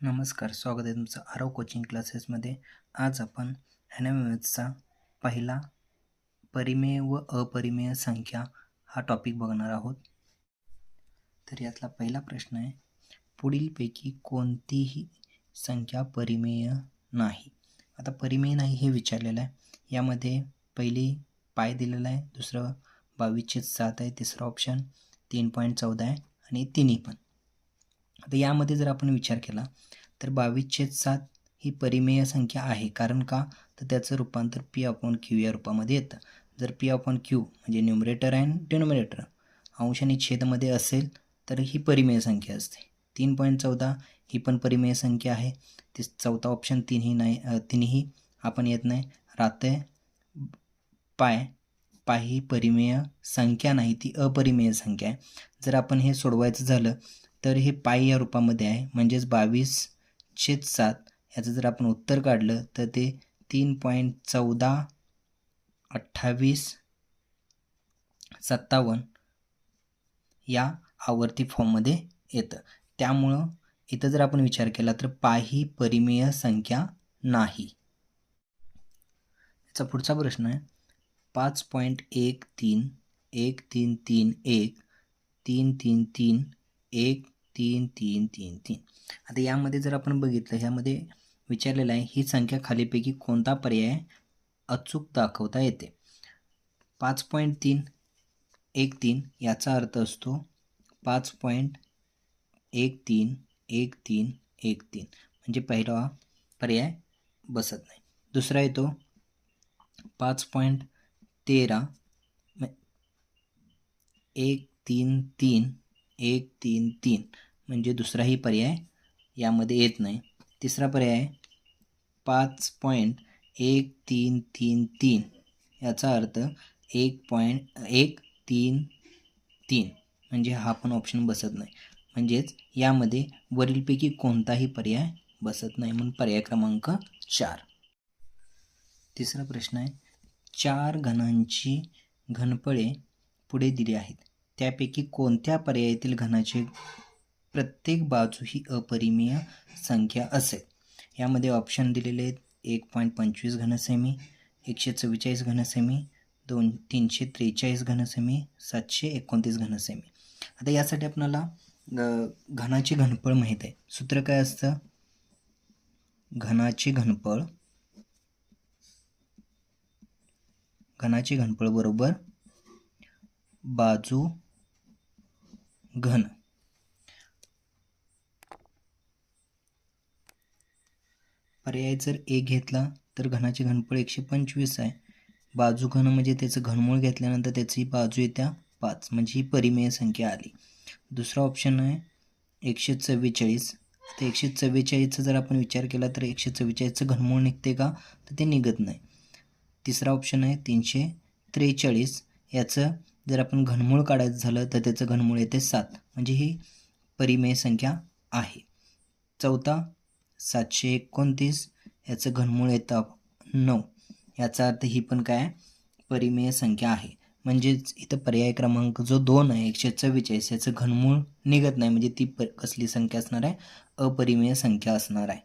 नमस्कार स्वागत आहे तुमचं आरव कोचिंग क्लासेसमध्ये आज आपण ॲनॅमिमॅथचा पहिला परिमेय व अपरिमेय संख्या हा टॉपिक बघणार आहोत. तर यातला पहिला प्रश्न आहे पुढीलपैकी कोणतीही संख्या परिमेय नाही. आता परिमेय नाही हे विचारलेलं आहे. यामध्ये पहिली पाय दिलेला आहे दुसरं बावीसशे सात आहे तिसरा ऑप्शन तीन पॉईंट चौदा आहे आणि तिन्ही पण. आता यामध्ये जर आपण विचार केला तर बावीस छेद सात ही परिमेय संख्या आहे. कारण का? तर त्याचं रूपांतर पी अपॉन क्यू या रूपामध्ये येतं. जर पी अपॉन क्यू म्हणजे न्युमरेटर अँड डिनोमिनेटर अंश आणि छेदमध्ये असेल तर ही परिमेय संख्या असते. तीन पॉईंट चौदा ही पण परिमेय संख्या आहे. ती चौथा ऑप्शन तिन्ही नाही तिन्ही आपण येत नाही. राहते पाय पाय ही परिमेय संख्या नाही ती अपरिमेय संख्या आहे. जर आपण हे सोडवायचं झालं तर हे पाय या रूपामध्ये आहे. म्हणजेच बावीस छेद सात याचं जर आपण उत्तर काढलं तर ते तीन पॉईंट चौदा अठ्ठावीस सत्तावन्न या आवर्ती फॉर्ममध्ये येतं. त्यामुळं इथं जर आपण विचार केला तर पाय ही परिमेय संख्या नाही. याचा पुढचा प्रश्न आहे. पाच पॉईंट एक तीन एक तीन तीन एक तीन तीन तीन एक तीन तीन तीन तीन. आता यामध्ये जर आपण बघितलं ह्यामध्ये विचारलेलं आहे ही संख्या खालीपैकी कोणता पर्याय अचूक दाखवता येते? पाच पॉईंट तीन एक तीन याचा अर्थ असतो पाच पॉईंट एक तीन एक तीन एक तीन. म्हणजे पहिला पर्याय बसत नाही. दुसरा येतो पाच पॉईंट तेरा एक तीन तीन एक तीन तीन. म्हणजे दुसराही पर्याय यामध्ये येत नाही. तिसरा पर्याय पाच पॉईंट एक तीन तीन तीन. याचा अर्थ एक पॉईंट एक तीन तीन. म्हणजे हा पण ऑप्शन बसत नाही. म्हणजेच यामध्ये वरीलपैकी कोणताही पर्याय बसत नाही. म्हणून पर्याय क्रमांक चार. तिसरा प्रश्न आहे. चार घनांची घनफळे पुढे दिली आहेत. त्यापैकी कोणत्या पर्यायातील घनाची प्रत्येक बाजू ही अपरिमेय संख्या असेल? यामध्ये ऑप्शन दिलेले आहेत. एक पॉईंट पंचवीस घनसेमी एकशे चव्वेचाळीस घनसेमी दोन तीनशे त्रेचाळीस घनसेमी सातशे एकोणतीस घनसेमी. आता यासाठी आपल्याला घनाची घनफळ माहीत आहे. सूत्र काय असतं? घनाची घनफळ घनाची घनफळ बरोबर बाजू घन. पर्याय जर एक घेतला तर घनाची घनफळ एकशे पंचवीस आहे. बाजू घन म्हणजे त्याचं घनमूळ घेतल्यानंतर त्याची बाजू येत्या पाच म्हणजे ही परिमेय संख्या आली. दुसरा ऑप्शन आहे एकशे चव्वेचाळीस. आता एकशे चव्वेचाळीसचा जर आपण विचार केला तर एकशे चव्वेचाळीसचं घनमूळ निघते का? तर ते निघत नाही. तिसरा ऑप्शन आहे तीनशे त्रेचाळीस. याचं जर आपण घनमूळ काढायचं झालं तर त्याचं घनमूळ येते सात. म्हणजे ही परिमेय संख्या आहे. चौथा सातशे एकोणतीस याचं घनमूळ येतं नऊ. याचा अर्थ ही पण काय परिमेय संख्या आहे. म्हणजेच इथं पर्याय क्रमांक जो दोन आहे एकशे चव्वेचाळीस याचं घनमूळ निघत नाही. म्हणजे ती प कसली संख्या असणार आहे? अपरिमेय संख्या असणार आहे.